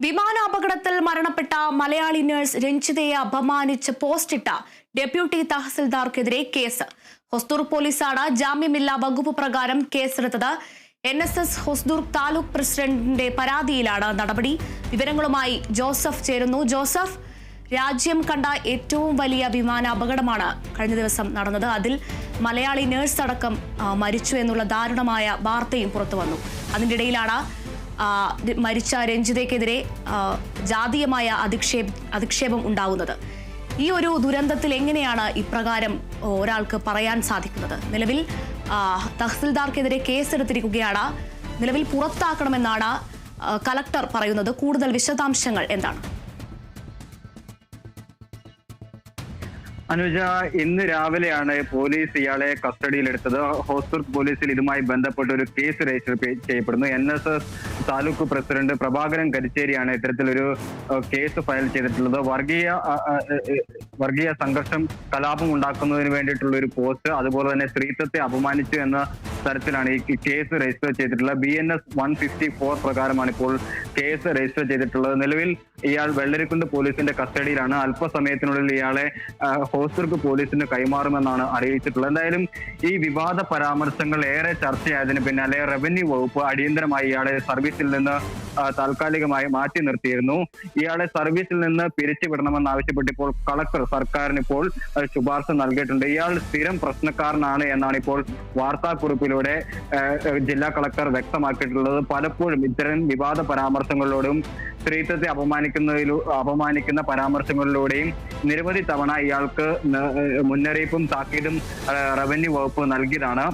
വിമാനാപകടത്തിൽ മരണപ്പെട്ട മലയാളി നഴ്സ് രഞ്ജിതയെ അപമാനിച്ച് പോസ്റ്റിട്ട ഡെപ്യൂട്ടി തഹസിൽദാർക്കെതിരെ കേസ്. ഹൊസ്ദൂർ പോലീസാണ് ജാമ്യമില്ലാ വകുപ്പ് പ്രകാരം കേസെടുത്തത്. N S S Hosdurg taluk പ്രസിഡന്റിന്റെ പരാതിയിലാണ് നടപടി. വിവരങ്ങളുമായി ജോസഫ് ചേരുന്നു. ജോസഫ് രാജ്യം കണ്ട ഏറ്റവും വലിയ വിമാനാപകടമാണ് കഴിഞ്ഞ ദിവസം നടന്നത്. അതിൽ മലയാളി നഴ്സ് അടക്കം മരിച്ചു എന്നുള്ള ദാരുണമായ വാർത്തയും പുറത്തു വന്നു. ആ, മരിച്ച രഞ്ജിതയ്ക്കെതിരെ ജാതീയമായ അധിക്ഷേപ അധിക്ഷേപം ഉണ്ടാവുന്നത്. ഈ ഒരു ദുരന്തത്തിൽ എങ്ങനെയാണ് ഇപ്രകാരം ഒരാൾക്ക് പറയാൻ സാധിക്കുന്നത്? നിലവിൽ തഹസിൽദാർക്കെതിരെ കേസെടുത്തിരിക്കുകയാണ്. നിലവിൽ പുറത്താക്കണമെന്നാണ് കലക്ടർ പറയുന്നത്. കൂടുതൽ വിശദാംശങ്ങൾ എന്താണ്? അനുജ ഇന്ന് രാവിലെയാണ് പോലീസ് ഇയാളെ കസ്റ്റഡിയിലെടുത്തത്. ഹോസ്ദുർഗ് പോലീസിൽ ഇതുമായി ബന്ധപ്പെട്ട് ഒരു കേസ് രജിസ്റ്റർ ചെയ്യപ്പെടുന്നു. N S S taluk president Prabhakaran കരിച്ചേരിയാണ് ഇത്തരത്തിലൊരു കേസ് ഫയൽ ചെയ്തിട്ടുള്ളത്. വർഗീയ വർഗീയ സംഘർഷം കലാപം ഉണ്ടാക്കുന്നതിന് വേണ്ടിയിട്ടുള്ള ഒരു പോസ്റ്റ് അതുപോലെ തന്നെ സ്ത്രീത്വത്തെ അപമാനിച്ചു എന്ന തരത്തിലാണ് ഈ കേസ് രജിസ്റ്റർ ചെയ്തിട്ടുള്ളത്. B N S one fifty four പ്രകാരമാണ് ഇപ്പോൾ കേസ് രജിസ്റ്റർ ചെയ്തിട്ടുള്ളത്. നിലവിൽ ഇയാൾ വെള്ളരിക്കുണ്ട് പോലീസിന്റെ കസ്റ്റഡിയിലാണ്. അല്പസമയത്തിനുള്ളിൽ ഇയാളെ ഹോസ്റ്റർക്ക് പോലീസിന് കൈമാറുമെന്നാണ് അറിയിച്ചിട്ടുള്ളത്. എന്തായാലും ഈ വിവാദ പരാമർശങ്ങൾ ഏറെ ചർച്ചയായതിന് പിന്നാലെ റവന്യൂ വകുപ്പ് അടിയന്തരമായി ഇയാളെ സർവീസിൽ നിന്ന് താൽക്കാലികമായി മാറ്റി നിർത്തിയിരുന്നു. ഇയാളെ സർവീസിൽ നിന്ന് പിരിച്ചുവിടണമെന്ന് ആവശ്യപ്പെട്ട് ഇപ്പോൾ കളക്ടർ സർക്കാരിന് ഇപ്പോൾ ശുപാർശ നൽകിയിട്ടുണ്ട്. ഇയാൾ സ്ഥിരം പ്രശ്നക്കാരനാണ് എന്നാണ് ഇപ്പോൾ വാർത്താക്കുറിപ്പിലൂടെ ജില്ലാ കളക്ടർ വ്യക്തമാക്കിയിട്ടുള്ളത്. പലപ്പോഴും ഇത്തരം വിവാദ പരാമർശങ്ങളിലൂടെയും സ്ത്രീത്വത്തെ അപമാനിക്കുന്നതിലൂ അപമാനിക്കുന്ന പരാമർശങ്ങളിലൂടെയും നിരവധി തവണ ഇയാൾക്ക് മുന്നറിയിപ്പും താക്കീതും റവന്യൂ വകുപ്പ് നൽകിയതാണ്.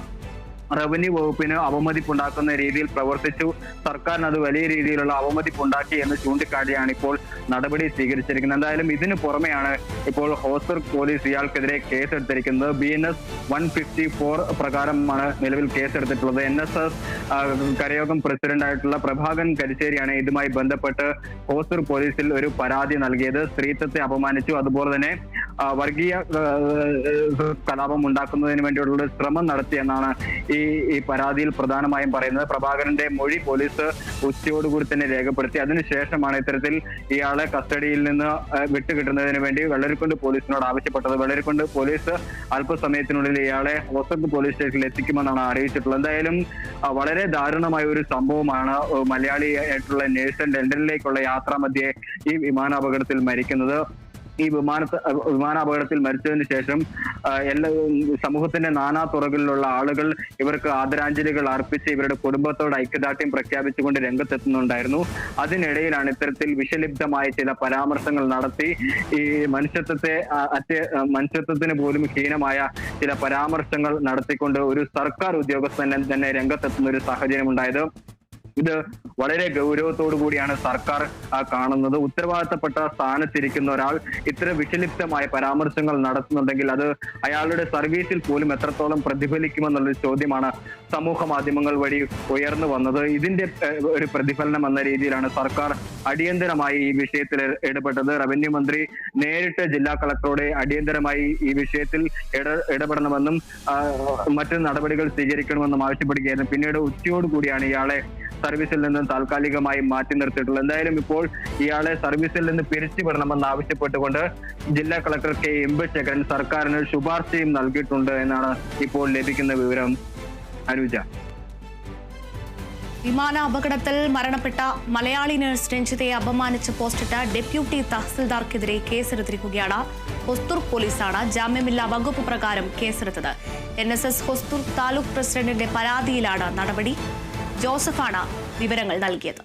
റവന്യൂ വകുപ്പിന് അവമതിപ്പുണ്ടാക്കുന്ന രീതിയിൽ പ്രവർത്തിച്ചു. സർക്കാരിന് അത് വലിയ രീതിയിലുള്ള അവമതിപ്പുണ്ടാക്കി എന്ന് ചൂണ്ടിക്കാട്ടിയാണ് ഇപ്പോൾ നടപടി സ്വീകരിച്ചിരിക്കുന്നത്. എന്തായാലും ഇതിനു പുറമെയാണ് ഇപ്പോൾ ഹോസ്റ്റർ പോലീസ് ഇയാൾക്കെതിരെ കേസെടുത്തിരിക്കുന്നത്. B N S one fifty four പ്രകാരമാണ് നിലവിൽ കേസെടുത്തിട്ടുള്ളത്. എൻ എസ് എസ് കരയോഗം പ്രസിഡന്റ് ആയിട്ടുള്ള പ്രഭാകൻ കരിശ്ശേരിയാണ് ഇതുമായി ബന്ധപ്പെട്ട് ഹോസ്റ്റർ പോലീസിൽ ഒരു പരാതി നൽകിയത്. സ്ത്രീത്വത്തെ അപമാനിച്ചു. അതുപോലെ തന്നെ വർഗീയ കലാപം ഉണ്ടാക്കുന്നതിന് വേണ്ടിയുള്ള ശ്രമം നടത്തിയെന്നാണ് ഈ ഈ പരാതിയിൽ പ്രധാനമായും പറയുന്നത്. പ്രഭാകരന്റെ മൊഴി പോലീസ് ഉച്ചയോടുകൂടി തന്നെ രേഖപ്പെടുത്തി. അതിനുശേഷമാണ് ഇത്തരത്തിൽ ഇയാളെ കസ്റ്റഡിയിൽ നിന്ന് വിട്ടുകിട്ടുന്നതിന് വേണ്ടി വെള്ളരിക്കുണ്ട് പോലീസിനോട് ആവശ്യപ്പെട്ടത്. വെള്ളരിക്കുണ്ട് പോലീസ് അല്പസമയത്തിനുള്ളിൽ ഇയാളെ ഹോസ്പിറ്റൽ പോലീസ് സ്റ്റേഷനിൽ എത്തിക്കുമെന്നാണ് അറിയിച്ചിട്ടുള്ളത്. എന്തായാലും വളരെ ദാരുണമായ ഒരു സംഭവമാണ് മലയാളി ആയിട്ടുള്ള നേഴ്സൺ ലണ്ടനിലേക്കുള്ള യാത്രാമധ്യേ ഈ വിമാനാപകടത്തിൽ മരിക്കുന്നത്. ഈ വിമാന വിമാനാപകടത്തിൽ മരിച്ചതിന് ശേഷം എല്ലാ സമൂഹത്തിന്റെ നാനാ തുറകളിലുള്ള ആളുകൾ ഇവർക്ക് ആദരാഞ്ജലികൾ അർപ്പിച്ച് ഇവരുടെ കുടുംബത്തോട് ഐക്യദാർഢ്യം പ്രഖ്യാപിച്ചുകൊണ്ട് രംഗത്തെത്തുന്നുണ്ടായിരുന്നു. അതിനിടയിലാണ് ഇത്തരത്തിൽ വിഷലിപ്തമായ ചില പരാമർശങ്ങൾ നടത്തി ഈ മനുഷ്യത്വത്തെ അറ്റ മനുഷ്യത്വത്തിന് പോലും ഹീനമായ ചില പരാമർശങ്ങൾ നടത്തിക്കൊണ്ട് ഒരു സർക്കാർ ഉദ്യോഗസ്ഥൻ തന്നെ രംഗത്തെത്തുന്ന ഒരു സാഹചര്യം ഉണ്ടായത് ഇത് വളരെ ഗൗരവത്തോടു കൂടിയാണ് സർക്കാർ കാണുന്നത്. ഉത്തരവാദിത്തപ്പെട്ട സ്ഥാനത്തിരിക്കുന്ന ഒരാൾ ഇത്ര വിഷലിപ്തമായ പരാമർശങ്ങൾ നടത്തുന്നുണ്ടെങ്കിൽ അത് അയാളുടെ സർവീസിൽ പോലും എത്രത്തോളം പ്രതിഫലിക്കുമെന്നുള്ളൊരു ചോദ്യമാണ് സമൂഹ മാധ്യമങ്ങൾ വഴി ഉയർന്നു വന്നത്. ഇതിന്റെ ഒരു പ്രതിഫലനം എന്ന രീതിയിലാണ് സർക്കാർ അടിയന്തരമായി ഈ വിഷയത്തിൽ ഇടപെട്ടത്. റവന്യൂ മന്ത്രി നേരിട്ട് ജില്ലാ കളക്ടറോട് അടിയന്തരമായി ഈ വിഷയത്തിൽ ഇടപെടണമെന്നും മറ്റു നടപടികൾ സ്വീകരിക്കണമെന്നും ആവശ്യപ്പെടുകയായിരുന്നു. പിന്നീട് ഉച്ചയോടുകൂടിയാണ് ഇയാളെ സർവീസിൽ നിന്ന് താൽക്കാലികമായി മാറ്റി നിർത്തിയിട്ടുള്ളത്. എന്തായാലും ഇപ്പോൾ ഇയാളെ സർവീസിൽ നിന്ന് പിരിച്ചുവിടണമെന്ന് ആവശ്യപ്പെട്ടുകൊണ്ട് ജില്ലാ കളക്ടർ കെ എം എംബശേഖരൻ സർക്കാരിന് ശുപാർശയും നൽകിയിട്ടുണ്ട് എന്നാണ് ഇപ്പോൾ ലഭിക്കുന്ന വിവരം. അനുജ. വിമാന അപകടത്തിൽ മരണപ്പെട്ട മലയാളി നഴ്സ് രഞ്ജിതയെ അപമാനിച്ച് പോസ്റ്റിട്ട ഡെപ്യൂട്ടി തഹസിൽദാർക്കെതിരെ കേസെടുത്തിരിക്കുകയാണ്. ഹൊസ്തൂർ പോലീസാണ് ജാമ്യമില്ലാ വകുപ്പ് പ്രകാരം കേസെടുത്തത്. N S S Hosdurg taluk പ്രസിഡന്റിന്റെ പരാതിയിലാണ് നടപടി. ജോസഫാണ് വിവരങ്ങൾ നൽകിയത്